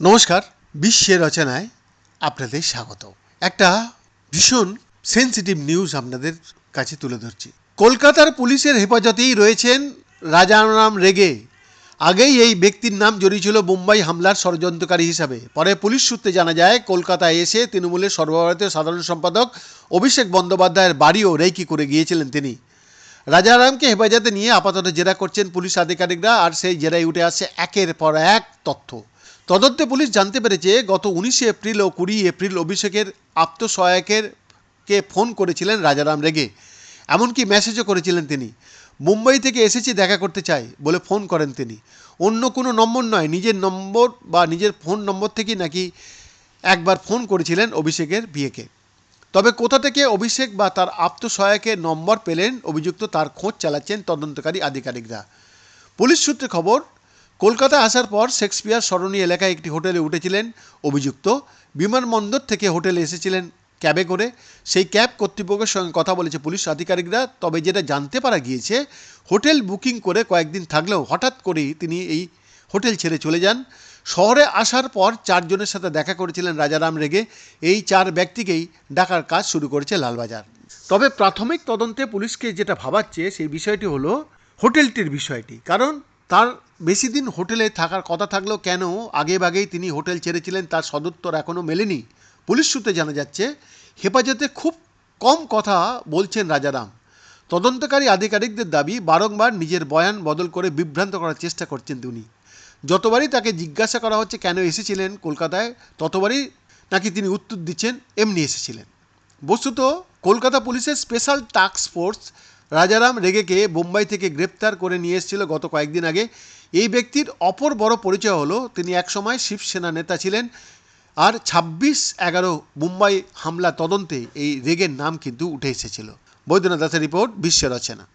নমস্কার, বিশ্বের রচনায় আপনাদের স্বাগত। একটা ভীষণ সেন্সিটিভ নিউজ আপনাদের কাছে তুলে ধরছি। কলকাতার পুলিশের হেফাজতেই রয়েছেন রাজারাম রেগে। আগেই এই ব্যক্তির নাম জড়িয়ে ছিল মুম্বাই হামলার ষড়যন্ত্রকারী হিসাবে। পরে পুলিশ সূত্রে জানা যায়, কলকাতায় এসে তৃণমূলের সর্বভারতীয় সাধারণ সম্পাদক অভিষেক বন্দ্যোপাধ্যায়ের বাড়িও রেকি করে গিয়েছিলেন তিনি। রাজারামকে হেফাজতে নিয়ে আপাতত জেরা করছেন পুলিশ আধিকারিকরা, আর সেই জেরায় উঠে আসছে একের পর এক তথ্য। তদন্তে পুলিশ জানতে পেরেছে, গত উনিশে এপ্রিল ও কুড়ি এপ্রিল অভিষেকের আত্মসহায়কের কে ফোন করেছিলেন রাজারাম রেগে। এমনকি মেসেজও করেছিলেন তিনি। মুম্বাই থেকে এসেছি দেখা করতে চাই বলে ফোন করেন তিনি। অন্য কোনো নম্বর নয়, নিজের নম্বর বা নিজের ফোন নম্বর থেকেই নাকি একবার ফোন করেছিলেন অভিষেকের বিয়েকে। তবে কোথা থেকে অভিষেক বা তার আত্মসহায়কের নম্বর পেলেন অভিযুক্ত তার খোঁজ চালাচ্ছেন তদন্তকারী আধিকারিকরা। পুলিশ সূত্রে খবর কলকাতা আসার পর শেক্সপিয়ার সরণি এলাকায় একটি হোটেলে উঠেছিলেন অভিযুক্ত। বিমানবন্দর থেকে হোটেলে এসেছিলেন ক্যাবে করে। সেই ক্যাব কর্তৃপক্ষের সঙ্গে কথা বলেছে পুলিশ আধিকারিকরা, তবে যেটা জানতে পারা গিয়েছে, হোটেল বুকিং করে কয়েকদিন থাকলেও হঠাৎ করেই তিনি এই হোটেল ছেড়ে চলে যান। শহরে আসার পর চারজনের সাথে দেখা করেছিলেন রাজারাম রেগে। এই চার ব্যক্তিকেই ডাকার কাজ শুরু করেছে লালবাজার। তবে প্রাথমিক তদন্তে পুলিশকে যেটা ভাবাচ্ছে সেই বিষয়টি হলো হোটেলটির বিষয়টি। কারণ তার বেশি দিন হোটেলে থাকার কথা থাকলেও কেন আগে ভাগেই তিনি হোটেল ছেড়েছিলেন তার সদুত্তর এখনও মেলেনি। পুলিশ সূত্রে জানা যাচ্ছে, হেফাজতে খুব কম কথা বলছেন রাজারাম তদন্তকারী আধিকারিকদের দাবি, বারংবার নিজের বয়ান বদল করে বিভ্রান্ত করার চেষ্টা করছেন তিনি। যতবারই তাকে জিজ্ঞাসা করা হচ্ছে, কেন এসেছিলেন কলকাতায়? ততবারই নাকি তিনি উত্তর দিচ্ছেন, এমনি এসেছিলেন। বস্তুত, কলকাতা পুলিশের স্পেশাল টাস্ক ফোর্স রাজারাম রেগেকে বোম্বাই থেকে গ্রেপ্তার করে নিয়ে এসেছিল গত কয়েকদিন আগে। এই ব্যক্তির অপর বড় পরিচয় হলো, তিনি একসময় শিবসেনা নেতা ছিলেন আর ছাব্বিশ এগারো মুম্বাই হামলা তদন্তে এই রেগের নাম কিন্তু উঠে এসেছিল। বৈদ্যনাথ দাসের রিপোর্ট, বিশ্ব রচনা।